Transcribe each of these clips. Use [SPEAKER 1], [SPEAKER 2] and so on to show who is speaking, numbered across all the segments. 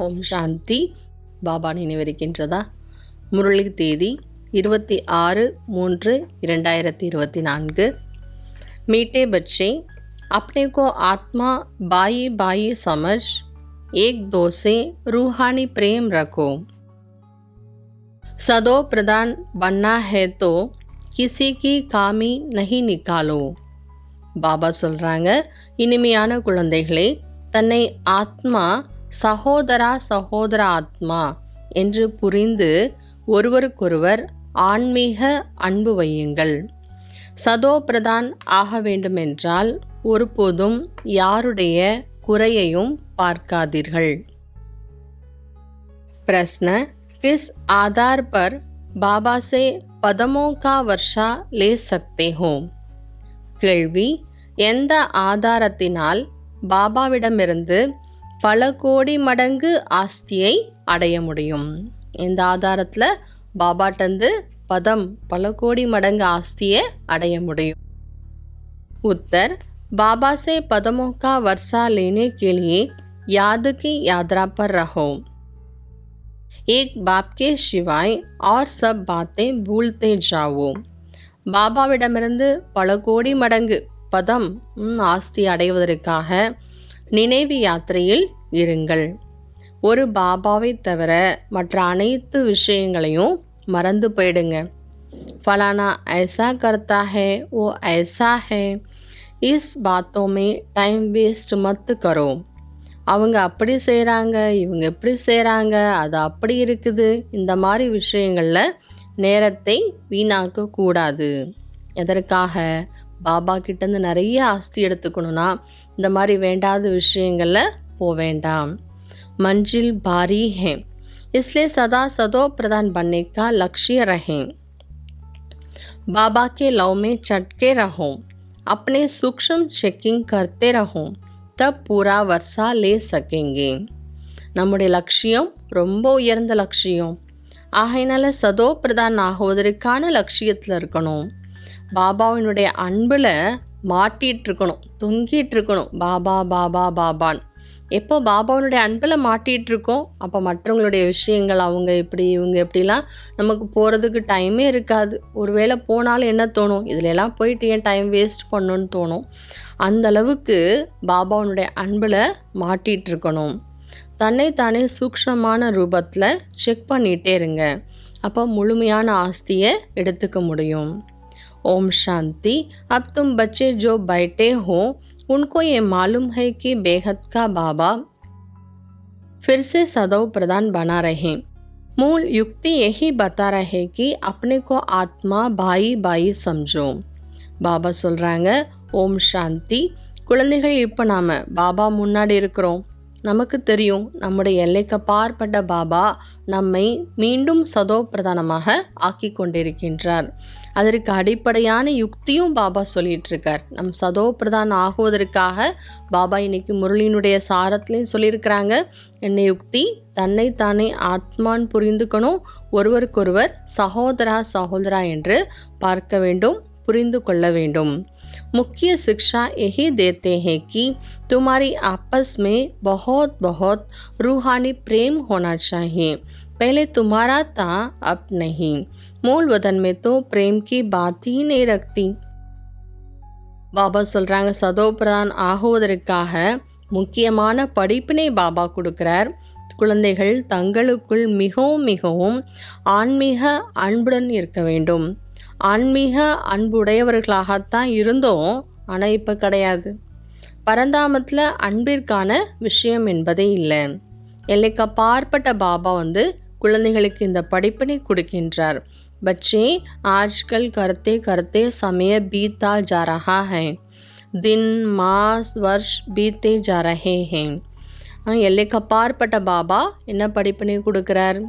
[SPEAKER 1] ஓம் சாந்தி பாபா நினைவிருக்கின்றதா முரளி தேதி இருபத்தி ஆறு மூன்று இரண்டாயிரத்தி இருபத்தி நான்கு मीठे बच्चे अपने को आत्मा बाई बाई समझ एक दो से रूहानी प्रेम रखो सदो प्रदान बनना है तो किसी की कामी नहीं निकालो பாபா சொல்கிறாங்க இனிமையான குழந்தைகளே தன்னை ஆத்மா சகோதரா சகோதராத்மா என்று புரிந்து ஒருவருக்கொருவர் ஆன்மீக அன்பு வையுங்கள். சதோ பிரதான் ஆக வேண்டுமென்றால் ஒருபோதும் யாருடைய குறையையும் பார்க்காதீர்கள். பிரஸ்ன கிஸ் ஆதார் பர் பாபா சே பதமோ கா வர்ஷா லே சக்தே ஹோம் கேள்வி எந்த ஆதாரத்தினால் பாபாவிடமிருந்து பல கோடி மடங்கு ஆஸ்தியை அடைய முடியும் இந்த ஆதாரத்தில் பாபாட்டந்து பதம் பல கோடி மடங்கு ஆஸ்தியை அடைய முடியும் उत्तर बाबा से पदमों का वर्षा लेने के लिए याद की यात्रा पर रहो एक बाप के सिवाय और सब बातें भूलते जाओ பாபாவிடமிருந்து பல கோடி மடங்கு பதம் ம், ஆஸ்தி அடைவதற்காக நினைவு யாத்திரையில் இருங்கள். ஒரு பாபாவை தவிர மற்ற அனைத்து விஷயங்களையும் மறந்து போயிடுங்க. ஃபலானா ஐசா கர்த்தா ஹே ஓ ஐசா ஹே. இஸ் பாத்தோமே டைம் வேஸ்ட் மத்து கரோ. அவங்க அப்படி செய்கிறாங்க இவங்க எப்படி செய்கிறாங்க அது அப்படி இருக்குது. இந்த மாதிரி விஷயங்களில் நேரத்தை வீணாக்க கூடாது. எதற்காக? பாபா கிட்டேருந்து நிறைய ஆஸ்தி எடுத்துக்கணுன்னா இந்த மாதிரி வேண்டாத விஷயங்களில் போக வேண்டாம் मंजिल भारी है इसलिए सदा सदो प्रदान बनने का लक्ष्य रहें बाबा के लव में चटके रहो अपने सूक्ष्म चेकिंग करते रहो तब पूरा वर्षा ले सकेंगे நம்முடைய லட்சியம் ரொம்ப உயர்ந்த லட்சியம் ஆகையினால சதோ பிரதான் ஆகுவதற்கான லட்சியத்தில் இருக்கணும் பாபாவினுடைய அன்பில் மாட்டிகிட்ருக்கணும் இருக்கணும் பாபா பாபா பாபான். எப்போ பாபாவினுடைய அன்பில் மாட்டிகிட்டு இருக்கோம் அப்போ மற்றவங்களுடைய விஷயங்கள் அவங்க இப்படி இவங்க எப்படிலாம் நமக்கு போகிறதுக்கு டைமே இருக்காது. ஒருவேளை போனாலும் என்ன தோணும்? இதிலெல்லாம் போயிட்டு ஏன் டைம் வேஸ்ட் பண்ணணும்னு தோணும்? அந்தளவுக்கு அளவுக்கு அன்பில் மாட்டிகிட்டு இருக்கணும் தன்னை தானே சூக்ஷ்மமான ரூபத்தில் செக் பண்ணிகிட்டே இருங்க. அப்போ முழுமையான ஆஸ்தியை எடுத்துக்க முடியும். ओम शांति अब तुम बच्चे जो बैठे हो उनको ये मालूम है कि बेहद का बाबा फिर से सदैव प्रदान बना रहे मूल युक्ति यही बता रहे कि अपने को आत्मा भाई भाई समझो பாபா சொல்கிறாங்க ஓம் சாந்தி குழந்தைகள் இப்போ நாம் பாபா முன்னாடி இருக்கிறோம் நமக்கு தெரியும் நம்முடைய எல்லைக்கு அப்பாற்பட்ட பாபா நம்மை மீண்டும் சதோ பிரதானமாக ஆக்கி கொண்டிருக்கின்றார். அதற்கு அடிப்படையான யுக்தியும் பாபா சொல்லிட்டு இருக்கார் நம் சதோ பிரதான் ஆகுவதற்காக பாபா இன்னைக்கு முரளியினுடைய சாரத்துலையும் சொல்லியிருக்கிறாங்க. என்ன யுக்தி தன்னை தானே ஆத்மான் புரிந்துக்கணும். ஒருவருக்கொருவர் சகோதரா சகோதரா என்று பார்க்க வேண்டும் புரிந்து கொள்ள வேண்டும். मुख्य शिक्षा यही देते हैं कि तुम्हारी आपस में बहुत बहुत रूहानी प्रेम होना चाहिए पहले तुम्हारा था अब नहीं मूल वतन में तो प्रेम की बात ही नहीं रखती பாபா சொல்கிறாங்க சதோ பிரதான் ஆகுவதற்காக முக்கியமான படிப்பினை பாபா கொடுக்கிறார் குழந்தைகள் தங்களுக்குள் மிகவும் மிகவும் ஆன்மீக அன்புடன் இருக்க வேண்டும் ஆன்மீக அன்புடையவர்களாகத்தான் இருந்தோம் ஆனால் இப்போ கிடையாது. பரந்தாமத்தில் அன்பிற்கான விஷயம் என்பதே இல்லை. எல்லைக்கு பார்ப்பட்ட பாபா வந்து குழந்தைகளுக்கு இந்த படிப்பினை கொடுக்கின்றார். பச்சே ஆஜ்கல் கருத்தே கருத்தே சமய பீத்தா ஜாரஹா ஹே. தின் மாஸ் வருஷ் பீத்தே ஜரஹே ஹே. எல்லைக்கப்பாற்பட்ட பாபா என்ன படிப்பினை கொடுக்குறார்?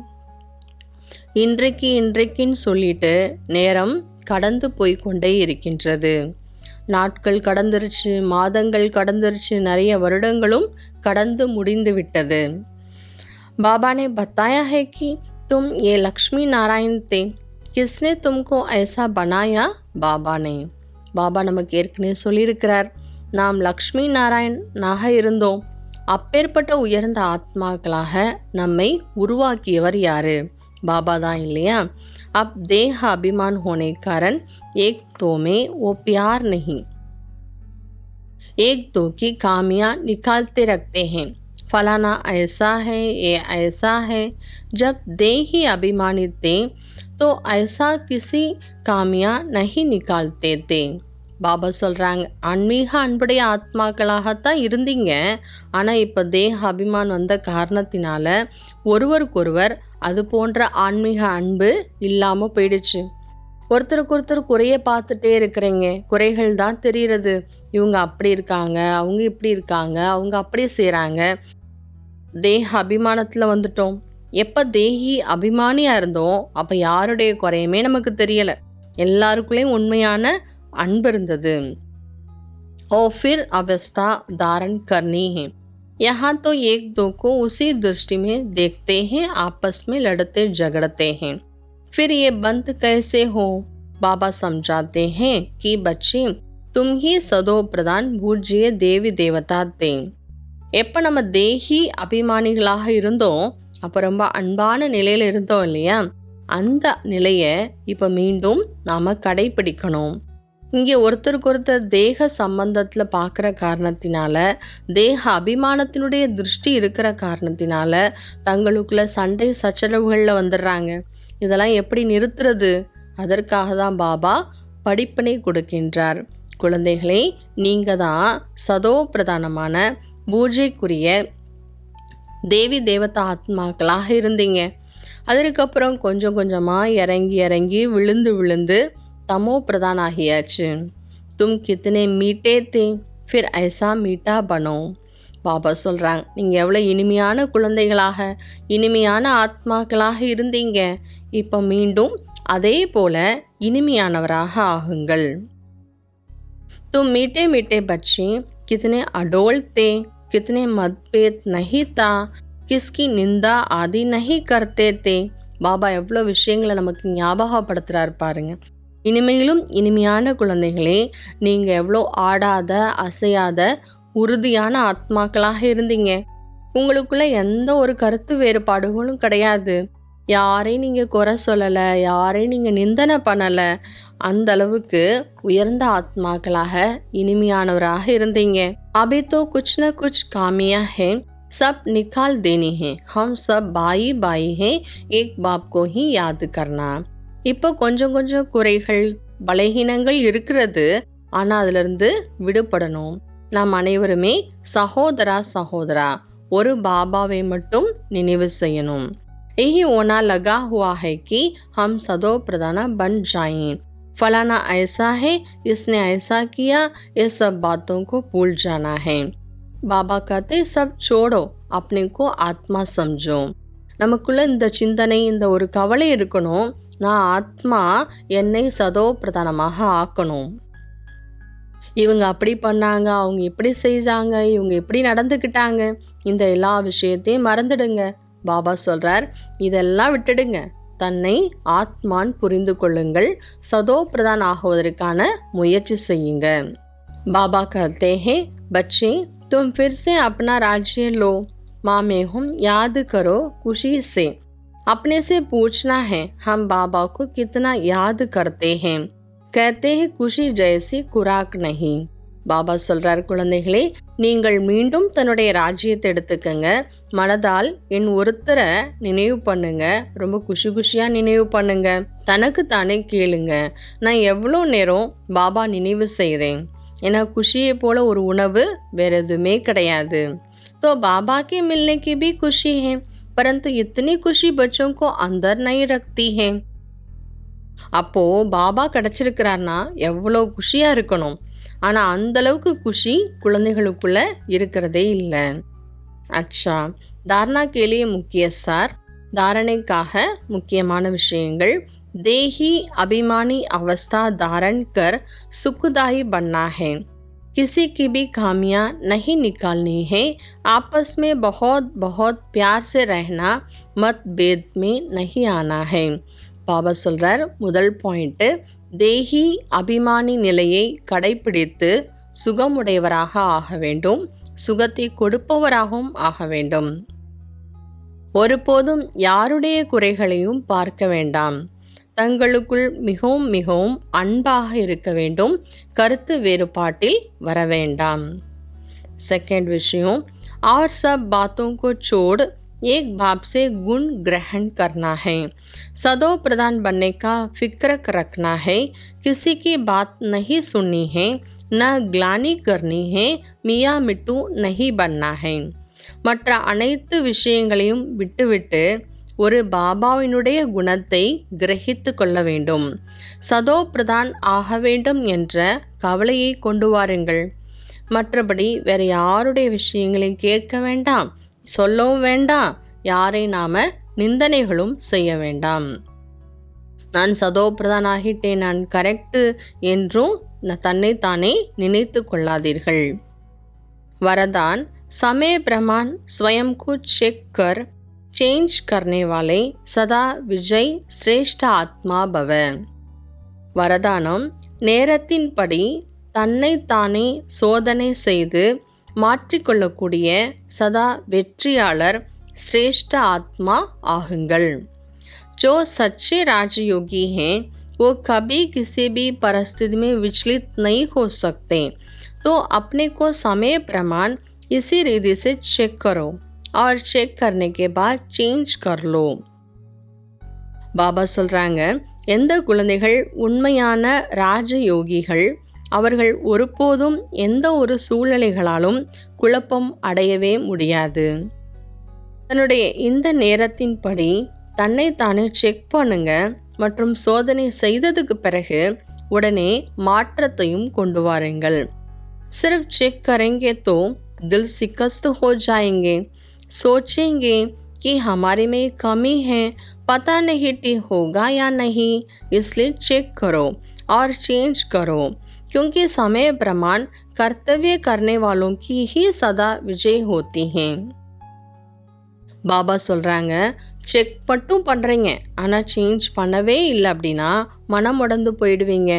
[SPEAKER 1] இன்றைக்கு இன்றைக்குன்னு சொல்லிட்டு நேரம் கடந்து போய் கொண்டே இருக்கின்றது நாட்கள் கடந்துருச்சு மாதங்கள் கடந்துருச்சு நிறைய வருடங்களும் கடந்து முடிந்து விட்டது बाबा ने बताया है कि तुम ये लक्ष्मी नारायण थे किसने तुमको ऐसा बनाया बाबा ने பாபா நமக்கு ஏற்கனவே சொல்லியிருக்கிறார் நாம் லக்ஷ்மி நாராயணனாக இருந்தோம் அப்பேற்பட்ட உயர்ந்த ஆத்மாக்களாக நம்மை உருவாக்கியவர் யாரு பாபா தான் இல்லையா அப் தேக அபிமான் होने कारण एक तो में वो प्यार नहीं एक दो की खामियां निकालते रखते हैं फलाना ऐसा है ये ऐसा है जब दे ही अभिमानित थे तो ऐसा किसी कामियां नहीं निकालते थे பாபா சொல்கிறாங்க ஆன்மீக அன்புடைய ஆத்மாக்களாகத்தான் இருந்தீங்க ஆனால் இப்போ தேக அபிமான் வந்த காரணத்தினால ஒருவருக்கொருவர் அது போன்ற ஆன்மீக அன்பு இல்லாமல் போயிடுச்சு. ஒருத்தருக்கு ஒருத்தர் குறைய பார்த்துட்டே இருக்கிறீங்க. குறைகள் தான் தெரிகிறது இவங்க அப்படி இருக்காங்க அவங்க இப்படி இருக்காங்க அவங்க அப்படி செய்கிறாங்க தேக அபிமானத்தில் வந்துட்டோம். எப்போ தேகி அபிமானியாக இருந்தோம் அப்போ யாருடைய குறையுமே நமக்கு தெரியலை. எல்லாருக்குள்ளேயும் உண்மையான அன்பு இருந்தது. ஓ ஃபிர் அவஸ்தா தாரன் கர்னி यहाँ तो एक दो को उसी दृष्टि में देखते हैं आपस में लड़ते झगड़ते हैं फिर ये बंद कैसे हो बाबा समझाते हैं कि बच्चे तुम ही सदो प्रधान பூஜ்ய தேவி தேவதா தே எப்போ நம்ம தேகி அபிமானிகளாக இருந்தோம் அப்போ ரொம்ப அன்பான நிலையில் இருந்தோம் இல்லையா அந்த நிலையை இப்போ மீண்டும் நாம் கடைபிடிக்கணும் இங்கே ஒருத்தருக்கு ஒருத்தர் தேக சம்பந்தத்தில் பார்க்குற காரணத்தினால தேக அபிமானத்தினுடைய திருஷ்டி இருக்கிற காரணத்தினால தங்களுக்குள்ள சண்டை சச்சரவுகளில் வந்துடுறாங்க. இதெல்லாம் எப்படி நிறுத்துறது? அதற்காக தான் பாபா படிப்பினை கொடுக்கின்றார். குழந்தைகளே நீங்கள் தான் சதோ பிரதானமான பூஜைக்குரிய தேவி தேவதா ஆத்மாக்களாக இருந்தீங்க. அதற்கப்புறம் கொஞ்சம் கொஞ்சமாக இறங்கி இறங்கி விழுந்து விழுந்து तमो प्रदान आहियाच தும் கித்தனை மீட்டே தே ஃபிர் ஐசா மீட்டா பனோ பாபா சொல்கிறாங்க நீங்கள் எவ்வளோ இனிமையான குழந்தைகளாக இனிமையான ஆத்மாக்களாக இருந்தீங்க. இப்போ மீண்டும் அதே போல் இனிமையானவராக ஆகுங்கள். தும் मीठे மீட்டே बच्चे कितने அடோல் தே கித்தனை மத்பேத் नहीं தா கிஸ்கி நிந்தா आदि नहीं करते தே பாபா எவ்வளோ விஷயங்களை நமக்கு ஞாபகப்படுத்துகிறார் பாருங்கள் இனிமையிலும் இனிமையான குழந்தைகளே நீங்கள் எவ்வளோ ஆடாத அசையாத உறுதியான ஆத்மாக்களாக இருந்தீங்க உங்களுக்குள்ள எந்த ஒரு கருத்து வேறுபாடுகளும் கிடையாது யாரையும் நீங்கள் குறை சொல்லலை யாரையும் நீங்கள் நிந்தனை பண்ணலை அந்த அளவுக்கு உயர்ந்த ஆத்மாக்களாக இனிமையானவராக இருந்தீங்க அபி தோ குச் ந குச் காமியா ஹே सब निकाल देनी है हम सब बाई बाई हैं एक बाप को ही याद करना இப்போ கொஞ்சம் கொஞ்சம் குறைகள் பலகீனங்கள் இருக்கிறது ஆனால் அதிலிருந்து விடுபடணும் நாம் அனைவருமே சகோதரா சகோதரா ஒரு பாபாவை மட்டும் நினைவு செய்யணும் यही होना लगा हुआ है कि हम सदो प्रधाना बन जाएं फलाना ऐसा है इसने ऐसा किया ये सब बातों को भूल जाना है பாபா कहते सब छोड़ो अपने को आत्मा समझो நமக்குள்ள இந்த சிந்தனை இந்த ஒரு கவலை இருக்கணும் நான் ஆத்மா என்னை சதோ பிரதானமாக ஆக்கணும் இவங்க அப்படி பண்ணாங்க அவங்க இப்படி செஞ்சாங்க இவங்க இப்படி நடந்துக்கிட்டாங்க இந்த எல்லா விஷயத்தையும் மறந்துடுங்க பாபா சொல்கிறார் இதெல்லாம் விட்டுடுங்க தன்னை ஆத்மான் புரிந்து கொள்ளுங்கள் சதோ பிரதான் ஆகுவதற்கான முயற்சி செய்யுங்க பாபா कहते हैं बच्चे तुम फिर से अपना राज्य लो माँ में हम याद करो खुशी से अपने से पूछना है हम बाबा को कितना याद करते हैं कहते हैं குஷி ஜெயசி குராக் நஹி பாபா சொல்றார் குழந்தைகளே நீங்கள் மீண்டும் தன்னுடைய ராஜ்யத்தை எடுத்துக்கங்க மனதால் என் ஒருத்தரை நினைவு பண்ணுங்க ரொம்ப குஷி குஷியா நினைவு பண்ணுங்க தனக்கு தானே கேளுங்க நான் எவ்வளோ நேரம் பாபா நினைவு செய்தேன் ஏன்னா குஷியை போல ஒரு உணவு வேற எதுவுமே கிடையாது तो बाबा के मिलने की भी खुशी है परंतु इतनी खुशी बच्चों को अंदर नहीं रखती है அப்போ பாபா கிடைச்சிருக்கிறார்னா எவ்வளோ குஷியா இருக்கணும் ஆனா அந்த அளவுக்கு குஷி குழந்தைகளுக்குள்ள இருக்கிறதே இல்லை அச்சா தாரணா கேலிய முக்கிய சார் தாரணைக்காக முக்கியமான விஷயங்கள் தேஹி அபிமானி அவஸ்தா தாரண் கர் சுக்குதாயி பன்னா है किसी की भी खामियां नहीं निकालनी है आपस में बहुत बहुत प्यार से रहना मतभेद में नहीं आना है பாபா சொல்கிறார் முதல் பாயிண்ட்டு தேஹி அபிமானி நிலையை கடைபிடித்து சுகமுடையவராக ஆக வேண்டும் சுகத்தை கொடுப்பவராகவும் ஆக வேண்டும் ஒருபோதும் யாருடைய குறைகளையும் பார்க்க வேண்டாம் தங்களுக்குள் மிகவும் மிகவும் அன்பாக இருக்க வேண்டும் கருத்து வேறுபாட்டில் வர வேண்டாம் सेकेंड विषयों और सब बातों को छोड़ एक भाव से गुण ग्रहण करना है सदो प्रधान बनने का फिक्र रखना है किसी की बात नहीं सुननी है न ग्लानी करनी है मियाँ मिट्टू नहीं बनना है மற்ற அனைத்து விஷயங்களையும் விட்டுவிட்டு ஒரு பாபாவினுடைய குணத்தை கிரகித்து கொள்ள வேண்டும். சதோ பிரதான் ஆக வேண்டும் என்ற கவலையை கொண்டு வாருங்கள். மற்றபடி வேறு யாருடைய விஷயங்களையும் கேட்க வேண்டாம். சொல்லவும் வேண்டாம். யாரை நாம் நிந்தனைகளும் செய்ய வேண்டாம். நான் சதோ பிரதான் ஆகிட்டேன். நான் கரெக்டு என்றும் தன்னைத்தானே நினைத்து கொள்ளாதீர்கள். வரதான் சமே பிரமான் ஸ்வயம் குச் चेंज करने वाले सदा विजय श्रेष्ठ ஆத்மா பவ வரதானம் நேரத்தின்படி தன்னைத்தானே சோதனை செய்து மாற்றிக்கொள்ளக்கூடிய சதா வெற்றியாளர் சிரேஷ்ட ஆத்மா ஆகுங்கள் जो सच्चे राजयोगी हैं वो कभी किसी भी परिस्थिति में विचलित नहीं हो सकते तो अपने को समय प्रमाण इसी रीति से चेक करो और चेक करने के बाद चेंज कर लो பாபா சொல்கிறாங்க எந்த குழந்தைகள் உண்மையான ராஜயோகிகள் அவர்கள் ஒருபோதும் எந்த ஒரு சூழ்நிலைகளாலும் குழப்பம் அடையவே முடியாது தன்னுடைய இந்த நேரத்தின்படி தன்னை தானே செக் பண்ணுங்க மற்றும் சோதனை செய்ததுக்கு பிறகு உடனே மாற்றத்தையும் கொண்டு வாருங்கள் सिर्फ चेक करेंगे तो दिल शिकस्त हो जाएंगे सोचेंगे कि हमारे में कमी है पता नहीं ठीक होगा या नहीं इसलिए चेक करो और चेंज करो क्योंकि समय प्रमाण कर्तव्य करने वालों की ही सदा विजय होती हैं பாபா சொல்கிறாங்க செக் மட்டும் பண்ணுறீங்க ஆனால் சேஞ்ச் பண்ணவே இல்லை அப்படின்னா மனம் உடந்து போயிடுவீங்க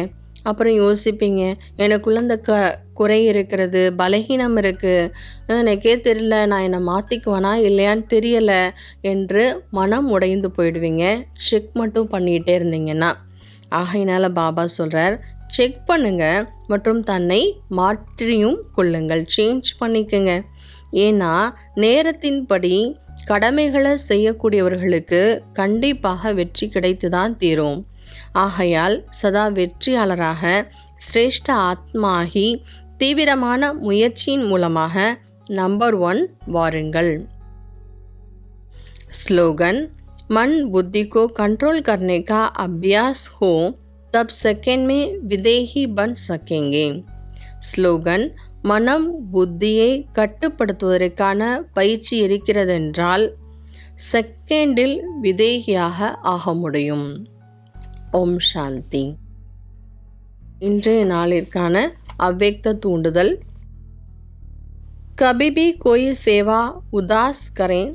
[SPEAKER 1] அப்புறம் யோசிப்பீங்க எனக்குள்ள அந்த க குறை இருக்கிறது பலகீனம் இருக்குது எனக்கே தெரியல நான் என்னை மாற்றிக்குவேனா இல்லையான்னு தெரியலை என்று மனம் உடைந்து போயிடுவீங்க. செக் மட்டும் பண்ணிகிட்டே இருந்தீங்கன்னா. ஆகையினால பாபா சொல்கிறார் செக் பண்ணுங்க மற்றும் தன்னை மாற்றியும் கொள்ளுங்கள். சேஞ்ச் பண்ணிக்கங்க. ஏன்னா நேரத்தின்படி கடமைகளை செய்யக்கூடியவர்களுக்கு கண்டிப்பாக வெற்றி கிடைத்து தான் தீரும். ஆகையால் சதா வெற்றியாளராக சிரேஷ்ட ஆத்மாகி தீவிரமான முயற்சியின் மூலமாக நம்பர் ஒன் வாருங்கள் स्लोगन मन बुद्धि को कंट्रोल करने का अभ्यास हो तब सेकेंड में विदेही बन सकेंगे ஸ்லோகன் மனம் புத்தியை கட்டுப்படுத்துவதற்கான பயிற்சி இருக்கிறதென்றால் செகண்டில் விதேகியாக ஆக முடியும் ஓம் சாந்தி இன்றைய நாளிற்கான அவ்வக்த தூண்டுதல் कभी भी कोई सेवा उदास करें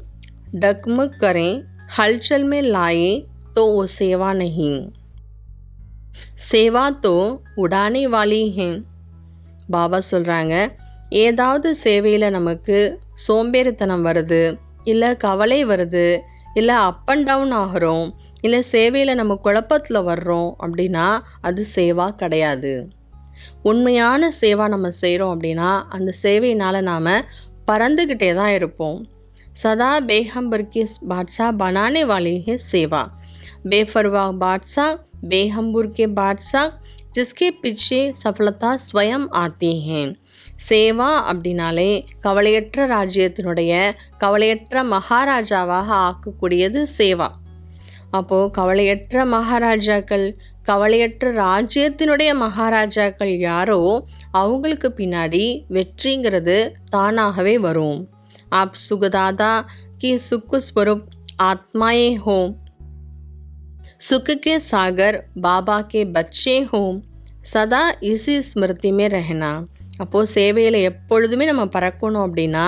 [SPEAKER 1] डगमग करें हलचल में लाए तो वो सेवा नहीं सेवा तो उड़ाने वाली है பாபா சொல்கிறாங்க ஏதாவது சேவையில் நமக்கு சோம்பேறித்தனம் வருது இல்லை கவலை வருது இல்லை அப் அண்ட் டவுன் ஆகிறோம் இல்லை சேவையில் நம்ம குழப்பத்தில் வர்றோம் அப்படின்னா அது சேவா கிடையாது உண்மையான சேவா நம்ம செய்கிறோம் அப்படின்னா அந்த சேவையினால் நாம் பறந்துக்கிட்டே தான் இருப்போம் सदा बेहम्बर की बादशाह बनाने वाली है सेवा बेफरवाह बादशाह बेहम्बुर के बादशाह जिसके पीछे सफलता स्वयं आती हैं சேவா அப்படின்னாலே கவலையற்ற ராஜ்யத்தினுடைய கவலையற்ற மகாராஜாவாக ஆக்கக்கூடியது சேவா அப்போது கவலையற்ற மகாராஜாக்கள் கவலையற்ற ராஜ்யத்தினுடைய மகாராஜாக்கள் யாரோ அவங்களுக்கு பின்னாடி வெற்றிங்கிறது தானாகவே வரும் आप सुखदाता की सुख स्वरूप आत्माएं हो सुख के सागर बाबा के बच्चे हो சதா இசி ஸ்மிருதி மே रहना அப்போது சேவையில் எப்பொழுதுமே நம்ம பறக்கணும் அப்படின்னா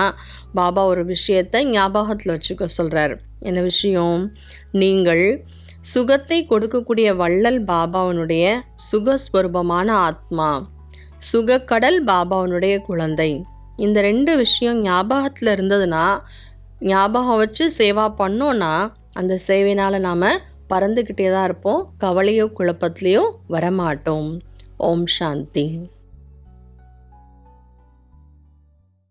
[SPEAKER 1] பாபா ஒரு விஷயத்தை ஞாபகத்தில் வச்சுக்க சொல்கிறார் என்ன விஷயம்? நீங்கள் சுகத்தை கொடுக்கக்கூடிய வள்ளல் பாபாவனுடைய சுகஸ்வரூபமான ஆத்மா சுகக்கடல் பாபாவனுடைய குழந்தை. இந்த ரெண்டு விஷயம் ஞாபகத்தில் இருந்ததுன்னா ஞாபகம் வச்சு சேவா பண்ணோன்னா அந்த சேவைனால் நாம் பறந்துக்கிட்டே தான் இருப்போம். கவலையோ குழப்பத்துலேயோ வரமாட்டோம். ஓம் சாந்தி.